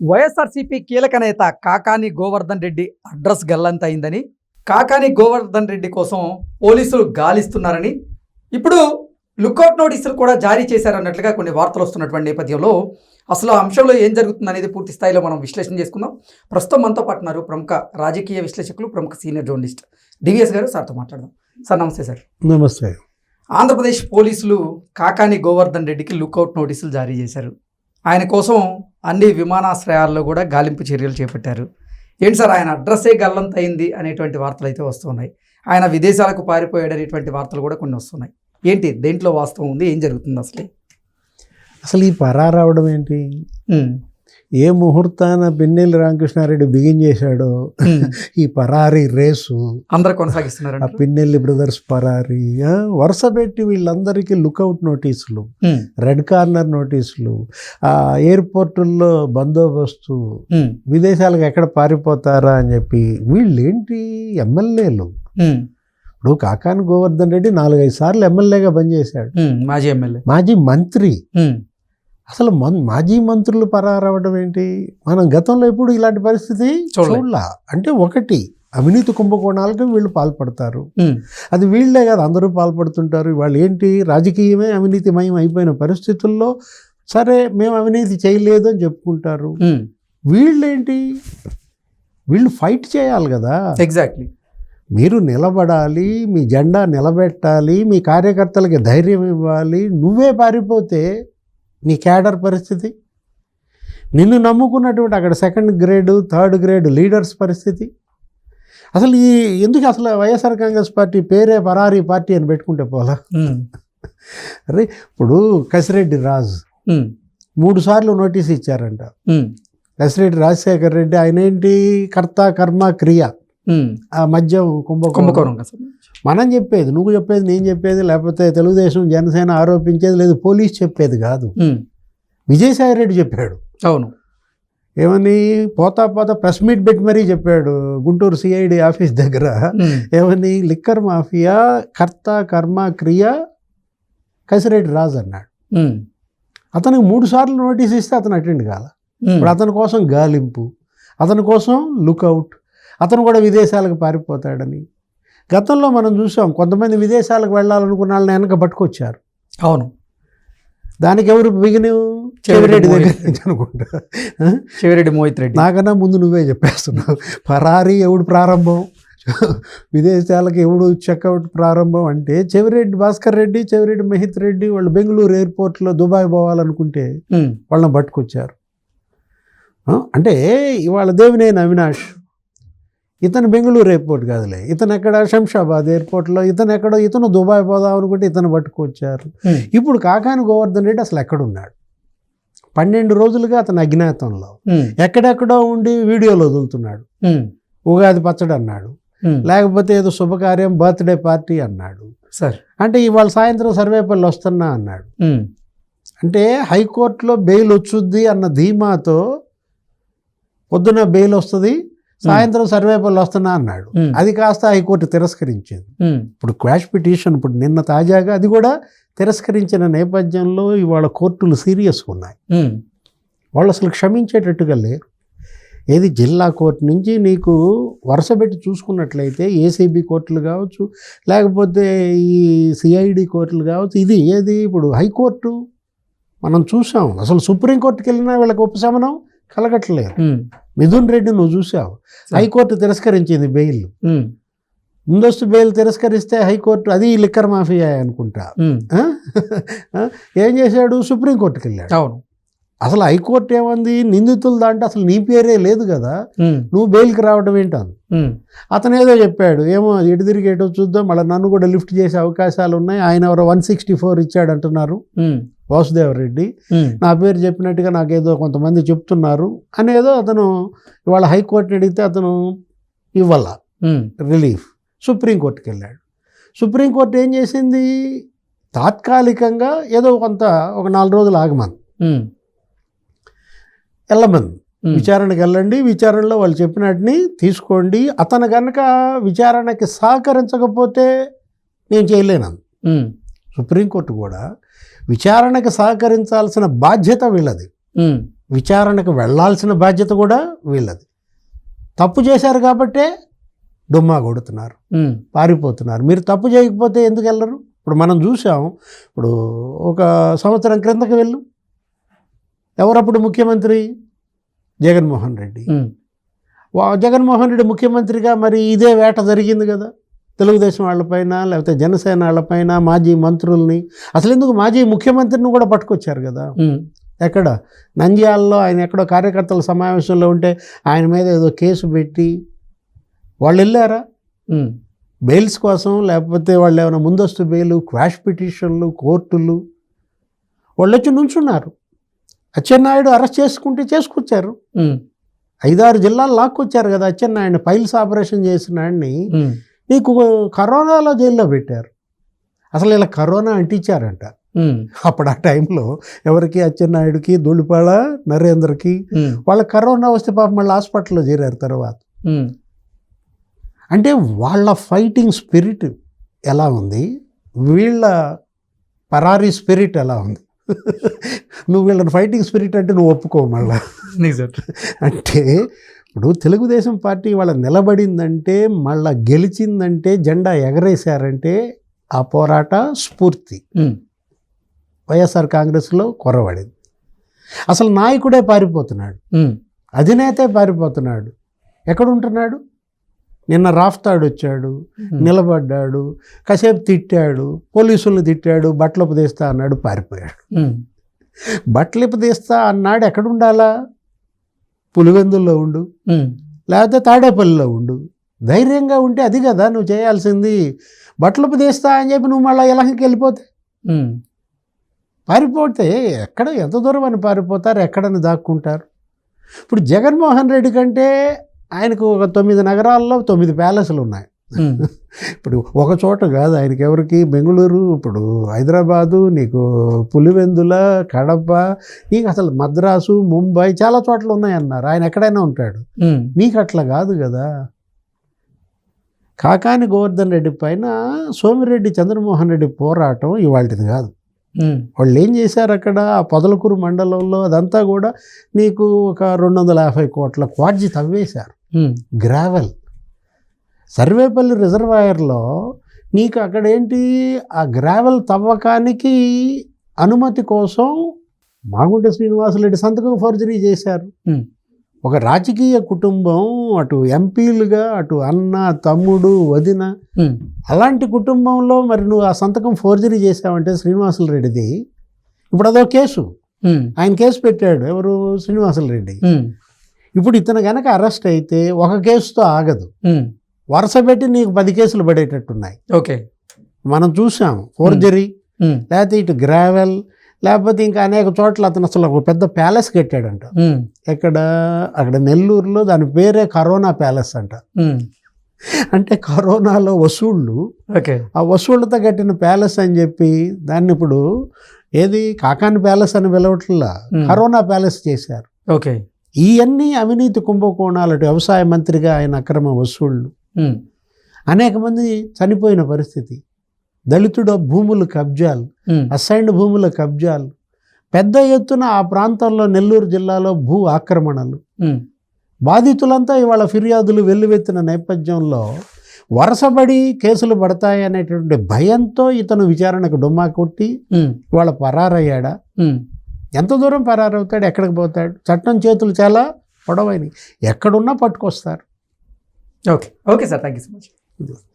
వైఎస్ఆర్సీపీ కీలక నేత కాకాని గోవర్ధన్ రెడ్డి అడ్రస్ గల్లంత అయిందని కాకాని గోవర్ధన్ రెడ్డి కోసం పోలీసులు గాలిస్తున్నారని ఇప్పుడు లుకౌట్ నోటీసులు కూడా జారీ చేశారన్నట్లుగా కొన్ని వార్తలు వస్తున్నటువంటి నేపథ్యంలో అసలు ఆ అంశంలో ఏం జరుగుతుంది అనేది పూర్తి స్థాయిలో మనం విశ్లేషణ చేసుకుందాం. ప్రస్తుతం మనతో పాటు ఉన్నారు ప్రముఖ రాజకీయ విశ్లేషకులు ప్రముఖ సీనియర్ జర్నలిస్ట్ డివిఎస్ గారు. సార్తో మాట్లాడదాం. సార్ నమస్తే సార్. నమస్తే. ఆంధ్రప్రదేశ్ పోలీసులు కాకాని గోవర్ధన్ రెడ్డికి లుకౌట్ నోటీసులు జారీ చేశారు. ఆయన కోసం అన్ని విమానాశ్రయాల్లో కూడా గాలింపు చర్యలు చేపట్టారు. ఏంటి సార్? ఆయన అడ్రస్సే గల్లంత అయింది అనేటువంటి వార్తలు అయితే వస్తున్నాయి. ఆయన విదేశాలకు పారిపోయాడు అనేటువంటి వార్తలు కూడా కొన్ని వస్తున్నాయి. ఏంటి? దేంట్లో వాస్తవం ఉంది? ఏం జరుగుతుంది అసలు? అసలు ఈ పరారావడం ఏంటి? ఏ ముహూర్తాన పిన్నెల్లి రామకృష్ణారెడ్డి బిగిన్ చేశాడో ఈ పరారీ రేసు. అందరు ఆ కొనసాగిస్తున్నారు పిన్నెల్లి బ్రదర్స్ పరారీ ఆ, వరుస పెట్టి వీళ్ళందరికీ లుకౌట్ నోటీసులు రెడ్ కార్నర్ నోటీసులు ఆ ఎయిర్పోర్టుల్లో బందోబస్తు విదేశాలకు ఎక్కడ పారిపోతారా అని చెప్పి వీళ్ళేంటి ఎమ్మెల్యేలు? ఇప్పుడు కాకాని గోవర్ధన్ రెడ్డి నాలుగైదు సార్లు ఎమ్మెల్యేగా పనిచేశాడు. మాజీ ఎమ్మెల్యే. మాజీ మంత్రి. అసలు మన్ మాజీ మంత్రులు పరారవడం ఏంటి? మనం గతంలో ఎప్పుడు ఇలాంటి పరిస్థితి చూడలే. అంటే ఒకటి అవినీతి కుంభకోణాలకు వీళ్ళు పాల్పడతారు. అది వీళ్ళే కాదు అందరూ పాల్పడుతుంటారు. వాళ్ళు ఏంటి? రాజకీయమే అవినీతిమయం అయిపోయిన పరిస్థితుల్లో సరే మేము అవినీతి చేయలేదు అని చెప్పుకుంటారు. వీళ్ళేంటి? వీళ్ళు ఫైట్ చేయాలి కదా. ఎగ్జాక్ట్లీ. మీరు నిలబడాలి మీ జెండా నిలబెట్టాలి మీ కార్యకర్తలకి ధైర్యం ఇవ్వాలి నువ్వే పారిపోతే నీ క్యాడర్ పరిస్థితి. నిన్ను నమ్ముకున్నటువంటి అక్కడ second grade third grade leaders పరిస్థితి. అసలు ఈ ఎందుకు అసలు వైఎస్ఆర్ కాంగ్రెస్ పార్టీ పేరే పరారీ పార్టీ అని పెట్టుకుంటే పోలా? అరే ఇప్పుడు కసిరెడ్డి రాజ్ మూడు సార్లు నోటీస్ ఇచ్చారంట. కసిరెడ్డి రాజశేఖర్ రెడ్డి ఆయన ఏంటి కర్త కర్మ క్రియ. ఆ మద్యం కుంభకోణం. కుంభకోణం మనం చెప్పేది నువ్వు చెప్పేది నేను చెప్పేది లేకపోతే తెలుగుదేశం జనసేన ఆరోపించేది లేదు పోలీస్ చెప్పేది కాదు. విజయసాయి రెడ్డి చెప్పాడు. అవును. ఏమని పోతా పోతా ప్రెస్ మీట్ పెట్టి మరీ చెప్పాడు గుంటూరు సిఐడి ఆఫీస్ దగ్గర. ఏమని లిక్కర్ మాఫియా కర్త కర్మ క్రియ కసిరెడ్డి రాజు అన్నాడు. అతనికి మూడు సార్లు నోటీస్ ఇస్తే అతను అటెండ్ కాల. ఇప్పుడు అతని కోసం గాలింపు అతని కోసం లుకౌట్ అతను కూడా విదేశాలకు పారిపోతాడని. గతంలో మనం చూసాం కొంతమంది విదేశాలకు వెళ్ళాలనుకున్న వాళ్ళని వెనక పట్టుకొచ్చారు. అవును. దానికి ఎవరు బిగిన? చెవిరెడ్డి దగ్గర నుంచి అనుకుంటా? చెవిరెడ్డి మోహిత్ రెడ్డి. నాకన్నా ముందు నువ్వే చెప్పేస్తున్నావు. పరారీ ఎవడు ప్రారంభం? విదేశాలకు ఎవడు చెక్అవుట్ ప్రారంభం అంటే చెవిరెడ్డి భాస్కర్ రెడ్డి చెవిరెడ్డి మహిత్ రెడ్డి వాళ్ళు బెంగళూరు ఎయిర్పోర్ట్లో దుబాయ్ పోవాలనుకుంటే వాళ్ళని పట్టుకొచ్చారు. అంటే ఇవాళ దేవినేని అవినాష్ ఇతను బెంగళూరు ఎయిర్పోర్ట్ కాదులే. ఇతను ఎక్కడ శంషాబాద్ ఎయిర్పోర్ట్లో ఇతను ఎక్కడో ఇతను దుబాయ్ పోదాం అనుకుంటే ఇతను పట్టుకొచ్చారు. ఇప్పుడు కాకాని గోవర్ధన్ రెడ్డి అసలు ఎక్కడున్నాడు? పన్నెండు రోజులుగా అతను అజ్ఞాతంలో. ఎక్కడెక్కడో ఉండి వీడియోలు వదులుతున్నాడు. ఉగాది పచ్చడి అన్నాడు. లేకపోతే ఏదో శుభకార్యం బర్త్డే పార్టీ అన్నాడు. సార్. అంటే ఇవాళ సాయంత్రం సర్వేపల్లి వస్తున్నా అన్నాడు. అంటే హైకోర్టులో బెయిల్ వచ్చుద్ది అన్న ధీమాతో పొద్దున బెయిల్ వస్తుంది సాయంత్రం సర్వేపల్లి వస్తున్నా అన్నాడు. అది కాస్త హైకోర్టు తిరస్కరించింది. ఇప్పుడు క్వాష్ పిటిషన్ ఇప్పుడు నిన్న తాజాగా అది కూడా తిరస్కరించిన నేపథ్యంలో ఇవాళ కోర్టులు సీరియస్గా ఉన్నాయి. వాళ్ళు అసలు క్షమించేటట్టుగా లేరు. ఏది జిల్లా కోర్టు నుంచి నీకు వరుస పెట్టి చూసుకున్నట్లయితే ఏసీబీ కోర్టులు కావచ్చు లేకపోతే ఈ సిఐడి కోర్టులు కావచ్చు ఇది ఏది ఇప్పుడు హైకోర్టు? మనం చూసాం. అసలు సుప్రీంకోర్టుకి వెళ్ళినా వీళ్ళకి ఉపశమనం కలగట్లేదు. మిథున్ రెడ్డి నువ్వు చూసావు హైకోర్టు తిరస్కరించింది బెయిల్. ముందస్తు బెయిల్ తిరస్కరిస్తే హైకోర్టు అది లిక్కర్ మాఫియా అనుకుంటా? ఏం చేశాడు? సుప్రీంకోర్టుకి వెళ్ళాడు. అవును. అసలు హైకోర్టు ఏమంది? నిందితులు దాంట్లో అసలు నీ పేరే లేదు కదా. నువ్వు బెయిల్కి రావడం ఏంటాను అతను ఏదో చెప్పాడు. ఏమో ఎటు తిరిగి ఎటో చూద్దాం. మళ్ళీ నన్ను కూడా లిఫ్ట్ చేసే అవకాశాలు ఉన్నాయి. ఆయన ఎవరో వన్ సిక్స్టీ ఫోర్ ఇచ్చాడు అంటున్నారు వాసుదేవరెడ్డి. నా పేరు చెప్పినట్టుగా నాకేదో కొంతమంది చెప్తున్నారు అనేదో అతను ఇవాళ హైకోర్టుని అడిగితే అతను ఇవ్వాల. రిలీఫ్. సుప్రీంకోర్టుకి వెళ్ళాడు. సుప్రీంకోర్టు ఏం చేసింది? తాత్కాలికంగా ఏదో కొంత ఒక నాలుగు రోజులు వెళ్ళమని. ఉమ్, విచారణకు వెళ్ళండి. విచారణలో వాళ్ళు చెప్పినట్టుని తీసుకోండి. అతను కనుక విచారణకి సహకరించకపోతే నేను చేయలేను సుప్రీంకోర్టు కూడా విచారణకి సహకరించాల్సిన బాధ్యత వీళ్ళది. విచారణకు వెళ్ళాల్సిన బాధ్యత కూడా వీళ్ళది. తప్పు చేశారు కాబట్టే డుమ్మా కొడుతున్నారు. పారిపోతున్నారు. మీరు తప్పు చేయకపోతే ఎందుకు వెళ్ళరు? ఇప్పుడు మనం చూసాం ఇప్పుడు ఒక సంవత్సరం క్రిందకి వెళ్ళు. ఎవరప్పుడు ముఖ్యమంత్రి? జగన్మోహన్ రెడ్డి. జగన్మోహన్ రెడ్డి ముఖ్యమంత్రిగా మరి ఇదే వేట జరిగింది కదా. తెలుగుదేశం వాళ్ళపైన లేకపోతే జనసేన వాళ్ళపైన మాజీ మంత్రుల్ని అసలు ఎందుకు మాజీ ముఖ్యమంత్రిని కూడా పట్టుకొచ్చారు కదా? ఎక్కడ? నంద్యాలలో ఆయన ఎక్కడో కార్యకర్తల సమావేశంలో ఉంటే ఆయన మీద ఏదో కేసు పెట్టి వాళ్ళు వెళ్ళారా? బెయిల్స్ కోసం లేకపోతే వాళ్ళు ఏమైనా ముందస్తు బెయిల్ క్వాష్ పిటిషన్లు కోర్టులు వాళ్ళు వచ్చి నుంచున్నారు. అచ్చెన్నాయుడు అరెస్ట్ చేసుకుంటే చేసుకొచ్చారు. ఐదారు జిల్లాలు లాక్కొచ్చారు కదా అచ్చెన్నాయుడిని. పైల్స్ ఆపరేషన్ చేసిన ఆయన్ని నీకు కరోనాలో జైల్లో పెట్టారు. అసలు ఇలా కరోనా అంటించారంట. అప్పుడు ఆ టైంలో ఎవరికి అచ్చెన్నాయుడికి ధూళిపాళ నరేంద్రకి వాళ్ళ కరోనా వస్తే పాపం మళ్ళీ హాస్పిటల్లో చేరారు తర్వాత. అంటే వాళ్ళ ఫైటింగ్ స్పిరిట్ ఎలా ఉంది? వీళ్ళ పరారీ స్పిరిట్ ఎలా ఉంది? నువ్వు వీళ్ళని ఫైటింగ్ స్పిరిట్ అంటే నువ్వు ఒప్పుకో మళ్ళా. అంటే ఇప్పుడు తెలుగుదేశం పార్టీ వాళ్ళ నిలబడిందంటే మళ్ళా గెలిచిందంటే జెండా ఎగరేశారంటే ఆ పోరాట స్ఫూర్తి. వైఎస్ఆర్ కాంగ్రెస్లో కొరవడింది. అసలు నాయకుడే పారిపోతున్నాడు. అధినేతే పారిపోతున్నాడు. ఎక్కడుంటున్నాడు? నిన్న రాఫ్తాడు వచ్చాడు నిలబడ్డాడు కాసేపు తిట్టాడు పోలీసులను తిట్టాడు బట్టలు ఉపదేస్తా అన్నాడు పారిపోయాడు. బట్టలు ఉపదేస్తా అన్నాడు ఎక్కడుండాలా? పులివెందుల్లో ఉండు. లేకపోతే తాడేపల్లిలో ఉండు. ధైర్యంగా ఉంటే అది కదా నువ్వు చేయాల్సింది. బట్టలు ఉపదేస్తా అని చెప్పి నువ్వు మళ్ళీ ఇలాగకి వెళ్ళిపోతే? పారిపోతే ఎక్కడ ఎంత దూరం అని పారిపోతారు? ఎక్కడని దాక్కుంటారు? ఇప్పుడు జగన్మోహన్ రెడ్డి కంటే ఆయనకు ఒక తొమ్మిది నగరాల్లో తొమ్మిది ప్యాలెస్లు ఉన్నాయి. ఇప్పుడు ఒక చోట కాదు ఆయనకి ఎవరికి బెంగళూరు ఇప్పుడు హైదరాబాదు నీకు పులివెందుల కడప నీకు అసలు మద్రాసు ముంబై చాలా చోట్ల ఉన్నాయన్నారు. ఆయన ఎక్కడైనా ఉంటాడు. మీకు అట్లా కాదు కదా. కాకాని గోవర్ధన్ రెడ్డి పైన సోమిరెడ్డి చంద్రమోహన్ రెడ్డి పోరాటం ఇవాళది కాదు. వాళ్ళు ఏం చేశారు అక్కడ? ఆ పొదలకూరు మండలంలో అదంతా కూడా నీకు ఒక రెండు వందల యాభై కోట్ల క్వాడ్జి తవ్వేశారు. గ్రావెల్. సర్వేపల్లి రిజర్వాయర్లో నీకు అక్కడ ఏంటి ఆ గ్రావెల్ తవ్వకానికి అనుమతి కోసం మాగుంట శ్రీనివాసరెడ్డి సంతకం ఫోర్జరీ చేశారు. ఒక రాజకీయ కుటుంబం అటు ఎంపీలుగా అటు అన్న తమ్ముడు వదిన అలాంటి కుటుంబంలో మరి నువ్వు ఆ సంతకం ఫోర్జరీ చేసావంటే శ్రీనివాసులు రెడ్డిది ఇప్పుడు అదో కేసు ఆయన కేసు పెట్టాడు. ఎవరు? శ్రీనివాసులు రెడ్డి ఇప్పుడు ఇతను గనక అరెస్ట్ అయితే ఒక కేసుతో ఆగదు. వరుస పెట్టి నీకు పది కేసులు పడేటట్టున్నాయి. ఓకే. మనం చూసాం ఫోర్జరీ లేకపోతే ఇటు గ్రావెల్ లేకపోతే ఇంకా అనేక చోట్ల అతను అసలు ఒక పెద్ద ప్యాలెస్ కట్టాడంట. ఎక్కడ? అక్కడ నెల్లూరులో దాని పేరే కరోనా ప్యాలెస్ అంట. అంటే కరోనాలో వసూళ్ళు ఓకే. ఆ వసూళ్ళతో కట్టిన ప్యాలెస్ అని చెప్పి దాన్ని ఇప్పుడు ఏది కాకాని ప్యాలెస్ అని పిలవట్లా. కరోనా ప్యాలెస్ చేశారు. ఓకే. ఇవన్నీ అవినీతి కుంభకోణాలు వ్యవసాయ మంత్రిగా ఆయన అక్రమ వసూళ్ళు అనేక మంది చనిపోయిన పరిస్థితి. దళితుడు భూముల కబ్జాలు అసైన్డ్ భూముల కబ్జాలు పెద్ద ఎత్తున ఆ ప్రాంతంలో నెల్లూరు జిల్లాలో భూ ఆక్రమణలు. బాధితులంతా ఇవాళ ఫిర్యాదులు వెల్లువెత్తిన నేపథ్యంలో వరుసబడి కేసులు పడతాయి అనేటువంటి భయంతో ఇతను విచారణకు డుమ్మా కొట్టి ఇవాళ పరారయ్యాడా? ఎంత దూరం పరారవుతాడు? ఎక్కడికి పోతాడు? చట్టం చేతులు చాలా పొడవైనవి. ఎక్కడున్నా పట్టుకొస్తారు. Okay okay sir thank you so much